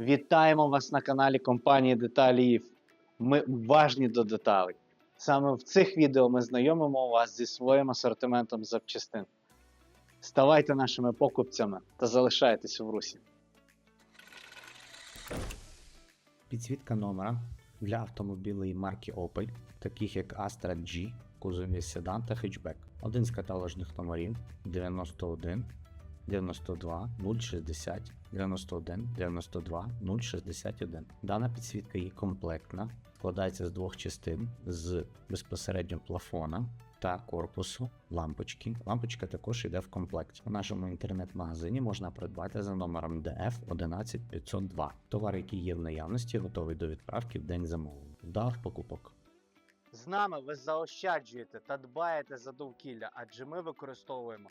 Вітаємо вас на каналі компанії Деталіїв. Ми уважні до деталей. Саме в цих відео ми знайомимо вас зі своїм асортиментом запчастин. Ставайте нашими покупцями та залишайтесь в русі. Підсвітка номера для автомобілей марки Opel, таких як Astra G, кузові седан та хетчбек. Один з каталожних номерів 91 92 060 91 92 061. Дана підсвітка є комплектна, складається з двох частин з безпосередньо плафона та корпусу лампочки. Лампочка також йде в комплекті. У нашому інтернет-магазині можна придбати за номером DF 11502. Товар, який є в наявності, готовий до відправки в день замовлення. Вдалих покупок. З нами ви заощаджуєте та дбаєте за довкілля, адже ми використовуємо